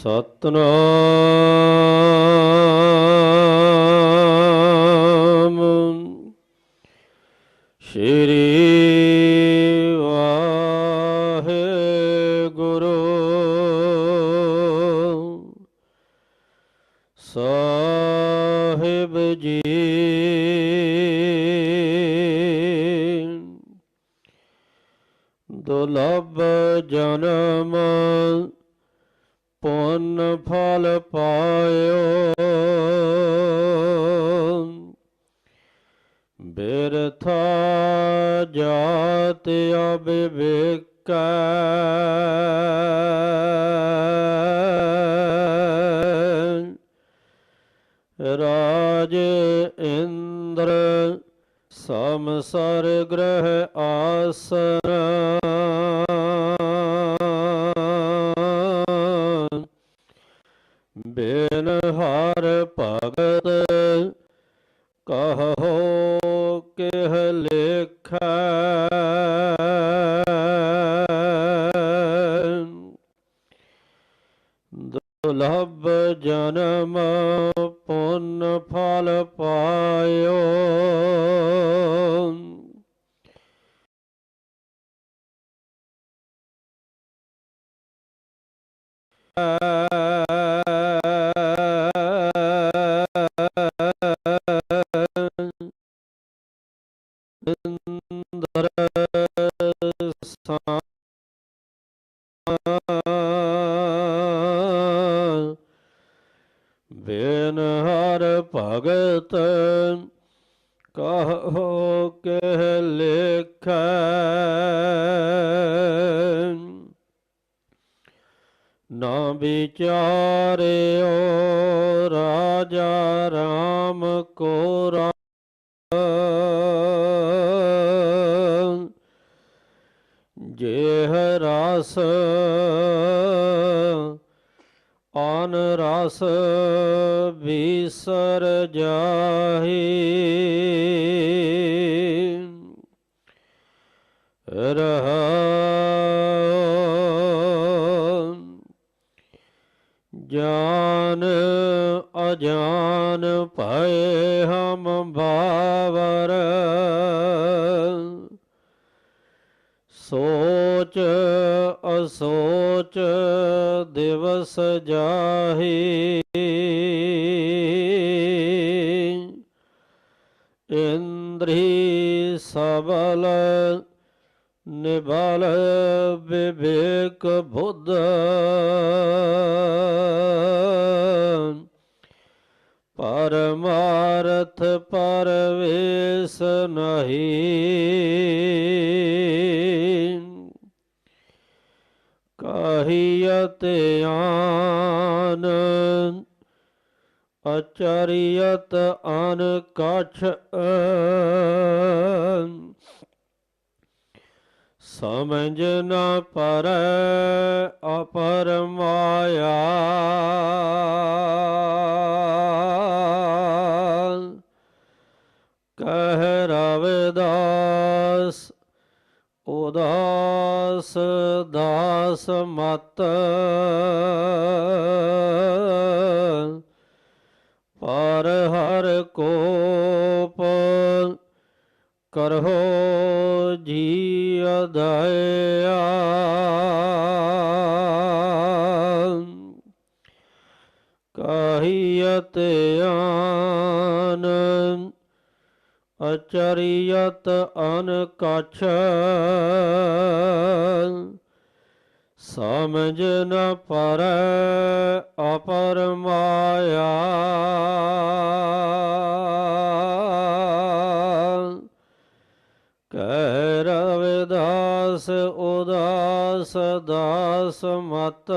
ਸਤਨਾਮ। ਸ਼੍ਰੀ ਵਾਹਿਗੁਰੂ। ਸਾਹਿਬ ਜੀ। ਦੁਲਭ ਜਨਮ ਪੁੰਨ ਫਲ ਪਾਇਓ। ਬਿਰਥਾ ਜਾਤ ਅਬਿਵੇਕੈ ਰਾਜ ਇੰਦਰ ਸਮਸਰ ਗ੍ਰਹਿ ਆਸਰਾ ਕਿਹ ਲੇਖੈ। ਦੁਲਭ ਜਨਮ ਪੁੰਨ ਫਲ ਪਾਇਓ। ਇੰਦਰ ਲੇਖੈ ਨਾ ਵਿਚਾਰਿਓ ਰਾਜਾ ਰਾਮ ਕੋ ਰਾ ਜੇਹ ਰਸ ਆਨ ਰਸ ਵਿਸਰ ਜਾਹੀ। ਰਹਾ ਜਾਨ ਅਜਾਨ ਭਏ ਹਮ ਬਾਵਰ ਸੋਚ ਅਸੋਚ ਦਿਵਸ ਜਾਹੀ ਇੰਦਰੀ ਸਬਲ ਨਿਬਲ ਵਿਵੇਕ ਬੁੱਧ। ਪਰਮਾਰਥ ਪਰਵੇਸ ਨਹੀਂ। ਕਾਹੀਅਤ ਆਨ ਅਚਰਿਯਤ ਅਨ ਕਛ। ਸਮਝ ਨਾ ਪਰ ਅਪਰ ਮਾਇਆ। ਕਹਿ ਰਵਿਦਾਸ ਉਦਾਸ ਦਾਸ ਮਤ। ਪਰ ਹਰ ਕੋ ਕਰਹੁ ਜੀ ਅਦਇਆ ਕਹੀਅਤ ਆਨ ਅਚਰਿਯਤ ਅਨ ਕਛ। ਸਮਝ ਨ ਪਰੈ ਦਾਸ ਉਦਾਸ ਦਾਸ ਮਤ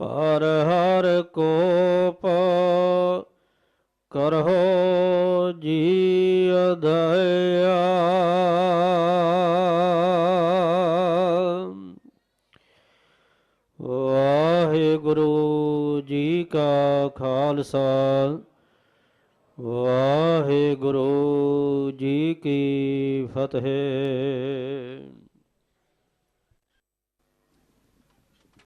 ਪਰ ਹਰ ਕੋਪ ਕਰਹੁ ਜੀ ਅਦਇਆ ਵਾਹਿਗੁਰੂ ਜੀ ਕਾ ਖਾਲਸਾ ਵਾਹਿਗੁਰੂ ਫਤਿਹ।